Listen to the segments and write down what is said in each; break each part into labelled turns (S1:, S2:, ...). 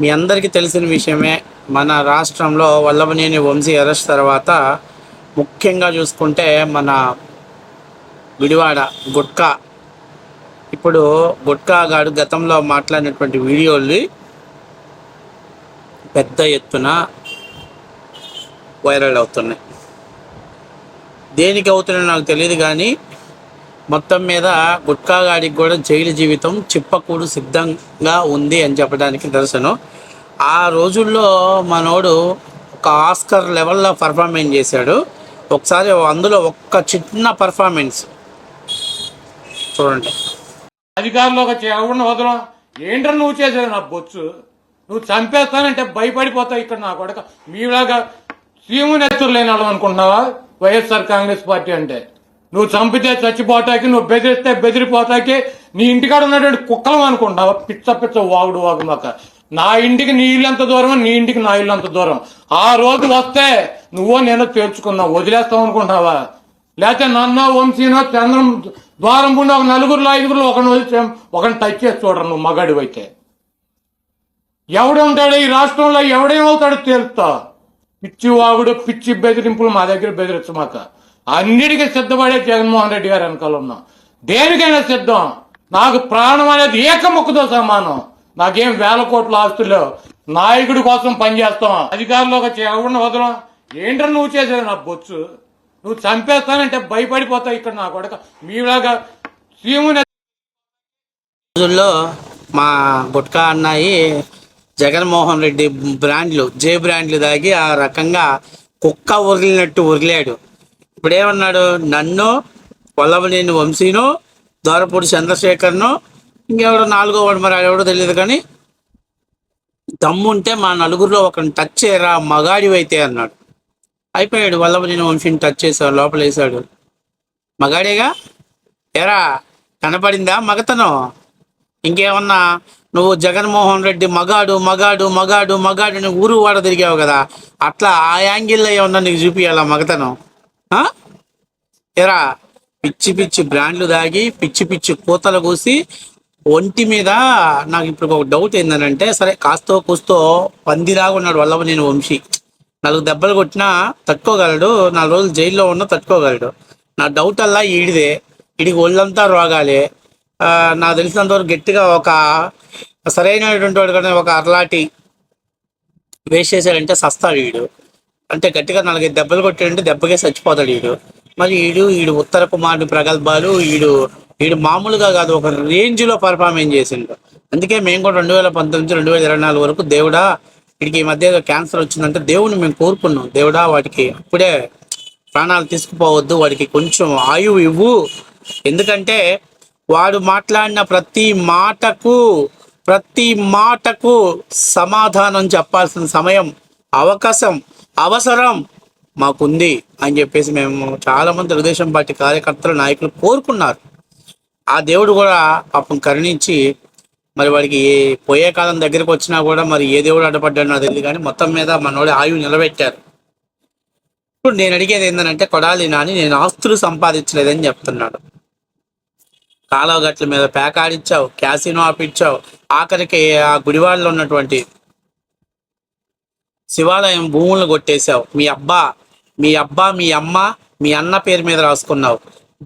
S1: మీ అందరికీ తెలిసిన విషయమే మన రాష్ట్రంలో వల్లభనేని వంశీ అరెస్ట్ తర్వాత ముఖ్యంగా చూసుకుంటే మన విడివాడ గుట్కా. ఇప్పుడు గుట్కా గాడు గతంలో మాట్లాడినటువంటి వీడియోలు పెద్ద ఎత్తున వైరల్ అవుతున్నాయి. దేనికి అవుతున్నాయో నాకు తెలియదు కానీ మొత్తం మీద గుట్కా గాడికి కూడా జైలు జీవితం చిప్పకూడు సిద్ధంగా ఉంది అని చెప్పడానికి దర్శనం ఆ రోజుల్లో మనోడు ఒక ఆస్కర్ లెవెల్లో పర్ఫార్మెన్స్ చేశాడు. ఒకసారి అందులో ఒక్క చిన్న పర్ఫార్మెన్స్. చూడండి.
S2: అధికారంలోకి ఒక ఎవరిని వదలం? ఏంట్రా నువ్వు చేసేది? నా బొచ్చు. నువ్వు చంపేస్తానంటే భయపడిపోతావు ఇక్కడ నా కొడక. మీలాగా సీము నెత్తురు లేని వాళ్ళం అనుకుంటున్నావా? వైఎస్ఆర్ కాంగ్రెస్ పార్టీ అంటే. నువ్వు చంపితే చచ్చిపోతాకి నువ్వు బెదిరిస్తే బెదిరిపోతాకి నీ ఇంటికాడ ఉన్నటువంటి కుక్కలం అనుకుంటున్నావా పిచ్చ పిచ్చ వాగుడు వాగు మాక నా ఇంటికి నీ ఇల్లు ఎంత దూరం నీ ఇంటికి నా ఇల్లు అంత దూరం. ఆ రోజు వస్తే నువ్వో నేను తేల్చుకున్నావు వదిలేస్తావు అనుకుంటావా? లేకపోతే నన్నో వంశీనో చంద్రం ద్వారం పుండి ఒక నలుగురులో ఐదుగురులో ఒకరిని వచ్చి ఒకరిని టచ్ చేసి చూడరు నువ్వు మగాడి అయితే. ఎవడే ఉంటాడు ఈ రాష్ట్రంలో? ఎవడేమవుతాడో తేలుతా. పిచ్చి వాగుడు పిచ్చి బెదిరింపులు మా దగ్గర బెదిరించమాక. అన్నిటికీ సిద్ధపడే జగన్మోహన్ రెడ్డి గారు వెనకాల ఉన్నాం. దేనికైనా సిద్ధం. నాకు ప్రాణం అనేది ఏకముక్కుతో సమానం. నాకేం వేల కోట్ల ఆస్తులు నాయకుడి కోసం పనిచేస్తాం. అధికారంలోకి ఒక ఎవరిని వదలం? ఏంటో నువ్వు చేసేది? నా బొచ్చు. నువ్వు చంపేస్తానంటే భయపడిపోతావు ఇక్కడ నా కొడక. మీలాగా సీము
S1: రోజుల్లో మా గుట్కా అన్నాయి జగన్మోహన్ రెడ్డి బ్రాండ్లు జే బ్రాండ్లు దాగి ఆ రకంగా కుక్క ఉరిలినట్టు ఉరిలాడు. ఇప్పుడేమన్నాడు? నన్ను పొల్లవనేని వంశీను దోరపూడి చంద్రశేఖర్ను ఇంకెవడో నాలుగో వాడు మరి ఎవడో తెలియదు కానీ దమ్ముంటే మా నలుగురిలో ఒకరిని టచ్ చేయరా మగాడివైతే అన్నాడు. అయిపోయాడు వల్లభనేని వంశీని టచ్ చేశాడు లోపల వేసాడు మగాడేగా? ఎరా కనపడిందా మగతను? ఇంకేమన్నా? నువ్వు జగన్మోహన్ రెడ్డి మగాడు మగాడు మగాడు మగాడు నువ్వు ఊరు వాడ తిరిగావు కదా అట్లా ఆ యాంగిల్లో ఏమన్నా నీకు చూపియాలా మగతను? ఎరా పిచ్చి పిచ్చి బ్రాండ్లు దాగి పిచ్చి పిచ్చి కూతలు కూసి ఒంటి మీద నాకు ఇప్పుడు ఒక డౌట్ ఏంటంటే సరే కాస్తో కూస్తో పందిలాగా ఉన్నాడు వల్లభ నేను వంశీ. నాలుగు దెబ్బలు కొట్టినా తట్టుకోగలడు నాలుగు రోజులు జైల్లో ఉన్నా తట్టుకోగలడు. నా డౌట్ అల్లా ఈడిదే. ఇడికి ఒళ్ళంతా రోగాలే. నాకు తెలిసినంతవరకు గట్టిగా ఒక సరైనటువంటి వాడు కానీ ఒక అరలాటి వేస్ట్ చేశాడంటే సస్తాడు వీడు. అంటే గట్టిగా నాలుగైదు దెబ్బలు కొట్టాడంటే దెబ్బకే చచ్చిపోతాడు వీడు మరి వీడు వీడు ఉత్తర కుమారుడు ప్రగల్భాలు వీడు వీడు మామూలుగా కాదు ఒక రేంజ్లో పర్ఫార్మెన్స్ చేసిండు. అందుకే మేము కూడా రెండు వేల పంతొమ్మిది రెండు వేల ఇరవై నాలుగు వరకు దేవుడా వీడికి ఈ మధ్య ఏదో క్యాన్సర్ వచ్చిందంటే దేవుని మేము కోరుకున్నాం. దేవుడా వాటికి అప్పుడే ప్రాణాలు తీసుకుపోవద్దు వాడికి కొంచెం ఆయువు ఇవ్వు. ఎందుకంటే వాడు మాట్లాడిన ప్రతి మాటకు ప్రతి మాటకు సమాధానం చెప్పాల్సిన సమయం అవకాశం. అవసరం మాకుంది అని చెప్పేసి మేము చాలామంది తెలుగుదేశం పార్టీ కార్యకర్తలు నాయకులు కోరుకున్నారు. ఆ దేవుడు కూడా పాపం కరుణించి మరి వాడికి ఏ పోయే కాలం దగ్గరికి వచ్చినా కూడా మరి ఏ దేవుడు అడ్డపడ్డాడు నాకు తెలియదు కానీ మొత్తం మీద మనోడి ఆయువు నిలబెట్టారు. ఇప్పుడు నేను అడిగేది ఏంటంటే కొడాలి నాని నేను ఆస్తులు సంపాదించలేదని చెప్తున్నాడు. కాలువ గట్ల మీద పేకాడిచ్చావు క్యాసినో ఆపించావు. ఆఖరికి ఆ గుడివాడలో ఉన్నటువంటి శివాలయం భూములను కొట్టేశావు. మీ అబ్బా మీ అబ్బా మీ అమ్మ మీ అన్న పేరు మీద రాసుకున్నావు.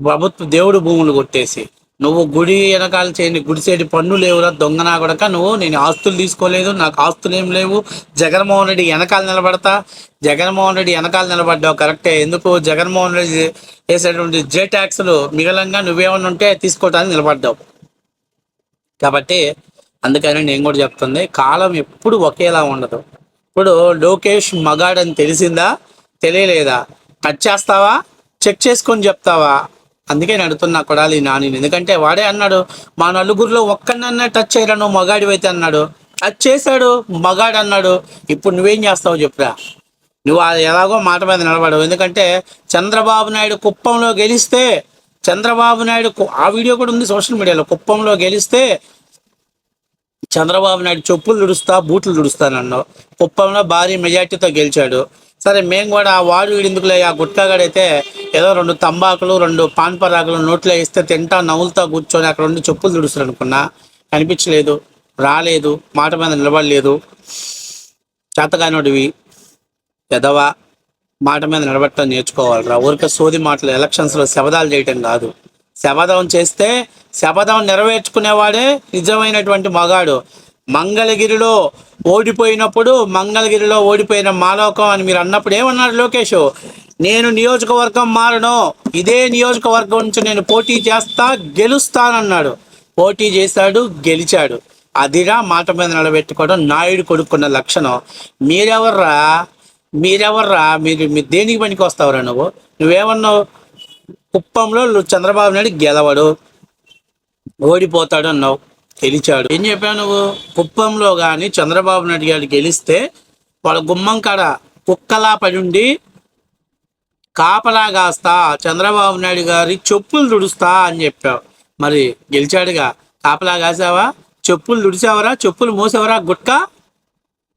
S1: ప్రభుత్వ దేవుడు భూములు కొట్టేసి. నువ్వు గుడి వెనకాల చేయని గుడిసేటి పన్ను లేవురా దొంగనా కొడక. నువ్వు నేను ఆస్తులు తీసుకోలేదు నాకు ఆస్తులు ఏం లేవు. జగన్మోహన్ రెడ్డి వెనకాల నిలబడతా. జగన్మోహన్ రెడ్డి వెనకాల నిలబడ్డావు కరెక్టే. ఎందుకు? జగన్మోహన్ రెడ్డి వేసేటువంటి జే ట్యాక్స్లు మిగలంగా నువ్వేమన్నా ఉంటే తీసుకోవటానికి నిలబడ్డావు. కాబట్టి అందుకని నేను కూడా చెప్తుంది కాలం ఎప్పుడు ఒకేలా ఉండదు. ఇప్పుడు లోకేష్ మగాడని తెలిసిందా? తెలియలేదా? టచ్ చేస్తావా? చెక్ చేసుకొని చెప్తావా? అందుకే నేను అడుగుతున్నా కొడాలి నాని ఎందుకంటే వాడే అన్నాడు మా నలుగురిలో ఒక్కనన్నా టచ్ చేయరా నువ్వు మగాడివైతే అన్నాడు. టచ్ చేశాడు మగాడు అన్నాడు. ఇప్పుడు నువ్వేం చేస్తావు చెప్పురా. నువ్వు అది ఎలాగో మాట మీద నిలబడవు. ఎందుకంటే చంద్రబాబు నాయుడు కుప్పంలో గెలిస్తే చంద్రబాబు నాయుడు కు- ఆ వీడియో కూడా ఉంది సోషల్ మీడియాలో. కుప్పంలో గెలిస్తే చంద్రబాబు నాయుడు చెప్పులు దుడుస్తా బూట్లు దుడుస్తానన్నావు కుప్పంలో భారీ మెజార్టీతో గెలిచాడు. సరే మేము కూడా ఆ వాడు వీడెందుకులే ఆ గుట్కాగాడైతే ఏదో రెండు తంబాకులు రెండు పాన్ పరాకులు నోట్లో వేస్తే తింటా నవ్వులతో కూర్చొని అక్కడ ఉండి చెప్పులు దుడుస్తాడు అనుకున్నా. కనిపించలేదు రాలేదు మాట మీద నిలబడలేదు. చేతగానోడివి పెదవా మాట మీద నిలబడటం నేర్చుకోవాలిరా. ఊరికే సోది మాటలు ఎలక్షన్స్లో శబదాలు చేయటం కాదు. శపథం చేస్తే శపథం నెరవేర్చుకునేవాడే నిజమైనటువంటి మగాడు. మంగళగిరిలో ఓడిపోయినప్పుడు మంగళగిరిలో ఓడిపోయిన మాలోకం అని మీరు అన్నప్పుడు ఏమన్నారు లోకేష్? నేను నియోజకవర్గం మారను ఇదే నియోజకవర్గం నుంచి నేను పోటీ చేస్తా గెలుస్తానన్నాడు. పోటీ చేశాడు గెలిచాడు. అదిరా మాట మీద నిలబెట్టుకోవడం నాయుడు కొడుకున్న లక్షణం. మీరెవర్రా? మీరెవర్రా? మీరు మీరు దేనికి పనికి వస్తావురా నువ్వు? నువ్వేమన్నావు? కుప్పంలో చంద్రబాబు నాయుడు గెలవడు. ఓడిపోతాడు అన్నావు గెలిచాడు. ఏం చెప్పావు నువ్వు? కుప్పంలో కానీ చంద్రబాబు నాయుడు గారు గెలిస్తే వాళ్ళ గుమ్మం కాడ కుక్కలా పడుండి కాపలా కాస్తా చంద్రబాబు నాయుడు గారి చెప్పులు తుడుస్తా అని చెప్పావు. మరి గెలిచాడుగా. కాపలా కాసావా? చెప్పులు తుడిచావరా? చెప్పులు మోసావరా? గుట్కా?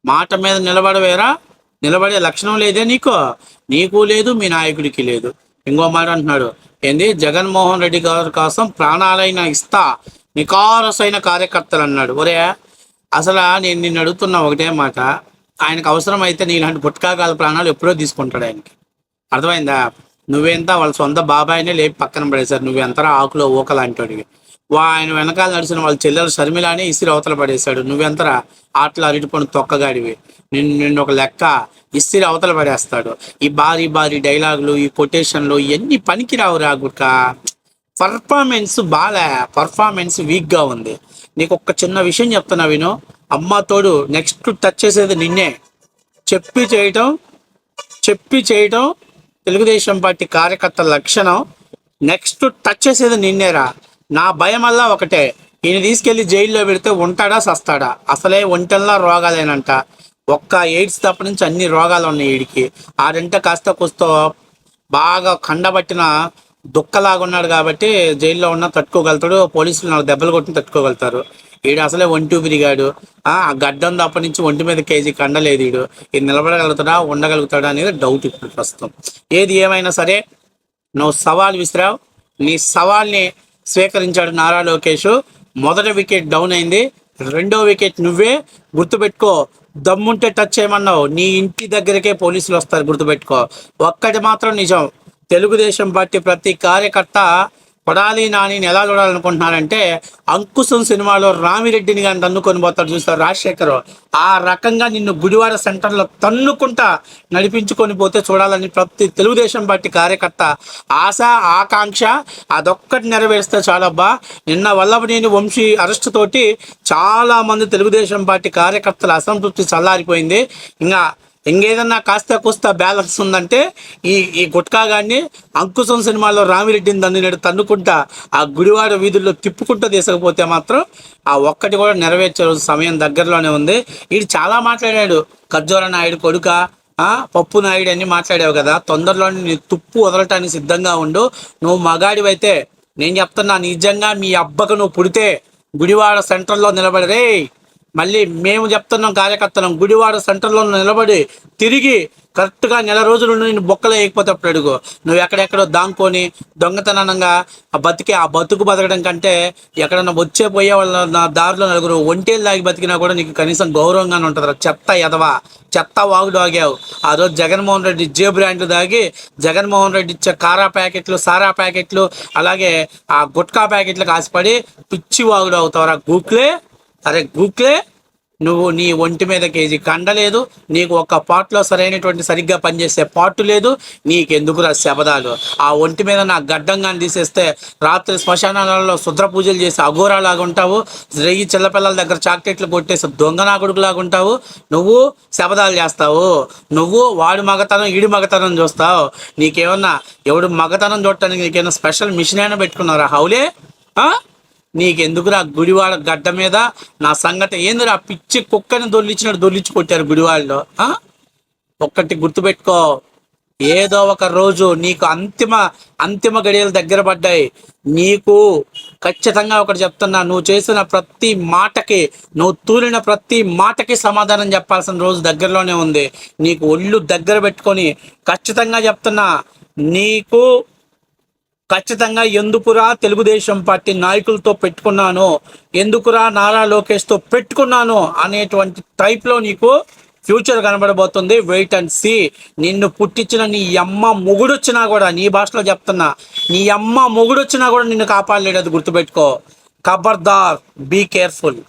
S1: మాట మీద నిలబడవేరా? నిలబడే లక్షణం లేదే నీకు? నీకు లేదు మీ నాయకుడికి లేదు. ఇంకో మాట అంటున్నాడు. ఏంది? జగన్మోహన్ రెడ్డి గారి కోసం ప్రాణాలైన ఇస్తా నికారసైన కార్యకర్తలు అన్నాడు. ఒరే అసలు నేను నిన్ను అడుగుతున్నా ఒకటే మాట. ఆయనకు అవసరమైతే నీలాంటి పుట్టకాకాల ప్రాణాలు ఎప్పుడో తీసుకుంటాడు ఆయనకి. అర్థమైందా? నువ్వెంత వాళ్ళ సొంత బాబాయినే లేపి పక్కన పడేశారు. నువ్వెంతరా ఆకులో ఊకలాంటి వాడివి ఆయన వెనకాల నడిచిన వాళ్ళ చెల్లెలు షర్మిలానే ఇసిరి అవతల పడేశాడు. నువ్వెంతరా ఆటలు అరటిపండు తొక్కగాడివి. నిన్ను నిన్ను ఒక లెక్క ఇసిరి అవతల పడేస్తాడు. ఈ భారీ భారీ డైలాగులు ఈ కొటేషన్లు ఇవన్నీ పనికి రావు రా గుట్క. పర్ఫార్మెన్స్ బాలే పర్ఫార్మెన్స్ వీక్గా ఉంది. నీకు ఒక్క చిన్న విషయం చెప్తున్నా విను. అమ్మ తోడు నెక్స్ట్ టచ్ చేసేది నిన్నే. చెప్పి చేయటం చెప్పి చేయటం తెలుగుదేశం పార్టీ కార్యకర్తల లక్షణం. నెక్స్ట్ టచ్ చేసేది నిన్నేరా. నా భయం వల్ల ఒకటే. ఈయన తీసుకెళ్ళి జైల్లో పెడితే ఉంటాడా సస్తాడా? అసలే ఒంటెల్లా రోగాలేనంట. ఒక్క ఎయిడ్స్ తప్ప నుంచి అన్ని రోగాలు ఉన్నాయి వీడికి ఆడంటే కాస్త కూస్తో బాగా కండబట్టిన దుక్కలాగా ఉన్నాడు కాబట్టి జైల్లో ఉన్న తట్టుకోగలుగుతాడు పోలీసులు నాకు దెబ్బలు కొట్టిన తట్టుకోగలుగుతారు. ఈడు అసలే ఒంటి పిరిగాడు. ఆ గడ్డం తప్ప నుంచి ఒంటి మీద కేజీ కండలేదు ఈడు. ఇది నిలబడగలుగుతాడా ఉండగలుగుతాడా అనేది డౌట్ ఇప్పుడు ప్రస్తుతం. ఏది ఏమైనా సరే నువ్వు సవాల్ విసిరావు. నీ సవాల్ని స్వీకరించాడు నారా లోకేష్. మొదటి వికెట్ డౌన్ అయింది. రెండో వికెట్ నువ్వే. గుర్తుపెట్టుకో దమ్ముంటే టచ్ చేయమన్నావు నీ ఇంటి దగ్గరికే పోలీసులు వస్తారు గుర్తుపెట్టుకో. ఒక్కటి మాత్రం నిజం. తెలుగుదేశం పార్టీ ప్రతి కార్యకర్త కొడాలి నానిని ఎలా చూడాలనుకుంటున్నారంటే అంకుశం సినిమాలో రామిరెడ్డిని కానీ తన్నుకొని పోతాడు చూస్తారు రాజశేఖర్. ఆ రకంగా నిన్ను గుడివాడ సెంటర్లో తన్నుకుంటా నడిపించుకొని పోతే చూడాలని ప్రతి తెలుగుదేశం పార్టీ కార్యకర్త ఆశ ఆకాంక్ష అదొక్కటి నెరవేరిస్తే చాలబ్బా. నిన్న వల్లభనేని వంశీ అరెస్ట్ తోటి చాలా మంది తెలుగుదేశం పార్టీ కార్యకర్తల అసంతృప్తి చల్లారిపోయింది. ఇంకా ఇంకేదన్నా కాస్త కూస్త బ్యాలెన్స్ ఉందంటే ఈ ఈ గుట్కాగాన్ని అంకుశం సినిమాలో రామిరెడ్డిని తన్నినట్టు తన్నుకుంటా ఆ గుడివాడ వీధుల్లో తిప్పుకుంటూ తీసుకపోతే మాత్రం ఆ ఒక్కటి కూడా నెరవేర్చే సమయం దగ్గరలోనే ఉంది. వీడు చాలా మాట్లాడాడు. ఖర్జూర నాయుడు కొడుక పప్పు నాయుడు అని మాట్లాడావు కదా తొందరలోనే నీ తుప్పు వదలటానికి సిద్ధంగా ఉండు. నువ్వు మగాడివైతే నేను చెప్తున్నా నిజంగా మీ అబ్బకు నువ్వు పుడితే గుడివాడ సెంటర్లో నిలబడి రే మళ్ళీ మేము చెప్తున్నాం కార్యకర్తలం గుడివాడ సెంటర్లో నిలబడి తిరిగి కరెక్ట్గా నెల రోజులు నేను బొక్కలు వేయకపోతే అప్పుడు అడుగు. నువ్వు ఎక్కడెక్కడో దాంకొని దొంగతనంగా ఆ బతికి ఆ బతుకు బతకడం కంటే ఎక్కడన్నా వచ్చే పోయే వాళ్ళ నా దారిలో నలుగురు ఒంటేలు దాగి బతికినా కూడా నీకు కనీసం గౌరవంగానే ఉంటుంది చెత్త ఎదవా చెత్త వాగుడు ఆగావు. ఆ రోజు జగన్మోహన్ రెడ్డి జే బ్రాండ్లు దాగి జగన్మోహన్ రెడ్డి ఇచ్చే కారా ప్యాకెట్లు సారా ప్యాకెట్లు అలాగే ఆ గుట్కా ప్యాకెట్లు కాసిపడి పిచ్చి వాగుడు అవుతావురా గూక్లే అరే గూక్లే నువ్వు నీ ఒంటి మీద కేజీ కండ లేదు నీకు ఒక పాట్లో సరైనటువంటి సరిగ్గా పనిచేసే పాటు లేదు నీకెందుకురా శబదాలు ఆ ఒంటి మీద నా గడ్డంగా తీసేస్తే రాత్రి శ్మశానాలలో శుద్ర పూజలు చేసి అఘోరాలాగా ఉంటావు రెయ్యి చిల్లపిల్లల దగ్గర చాక్లెట్లు కొట్టేసి దొంగ నాగుడుకులాగా ఉంటావు నువ్వు శబదాలు చేస్తావు నువ్వు వాడి మగతనం ఈడి మగతనం చూస్తావు నీకేమన్నా ఎవడు మగతనం చూడటానికి నీకేమన్నా స్పెషల్ మిషన్ అయినా పెట్టుకున్నారా హౌలే ఆ? నీకెందుకురా గుడివాడ గడ్డ మీద నా సంగతి ఏందిరా పిచ్చి కుక్కని దొల్లిచ్చినట్టు దొల్లిచ్చి కొట్టారు గుడివాడలో ఒక్కటి గుర్తుపెట్టుకో. ఏదో ఒక రోజు నీకు అంతిమ అంతిమ గడియలు దగ్గర పడ్డాయి. నీకు ఖచ్చితంగా ఒకటి చెప్తున్నా నువ్వు చేసిన ప్రతి మాటకి నువ్వు తూలిన ప్రతి మాటకి సమాధానం చెప్పాల్సిన రోజు దగ్గరలోనే ఉంది. నీకు ఒళ్ళు దగ్గర పెట్టుకొని ఖచ్చితంగా చెప్తున్నా నీకు ఖచ్చితంగా ఎందుకురా తెలుగుదేశం పార్టీ నాయకులతో పెట్టుకున్నాను? ఎందుకురా నారా లోకేష్తో పెట్టుకున్నాను? అనేటువంటి టైప్లో నీకు ఫ్యూచర్ కనబడబోతుంది. Wait and see. నిన్ను పుట్టించిన నీ అమ్మ మొగుడొచ్చినా కూడా నీ భాషలో చెప్తున్నా నీ అమ్మ మొగుడొచ్చినా కూడా నిన్ను కాపాడలేడు అది గుర్తుపెట్టుకో. ఖబర్దార్ బీ కేర్ఫుల్.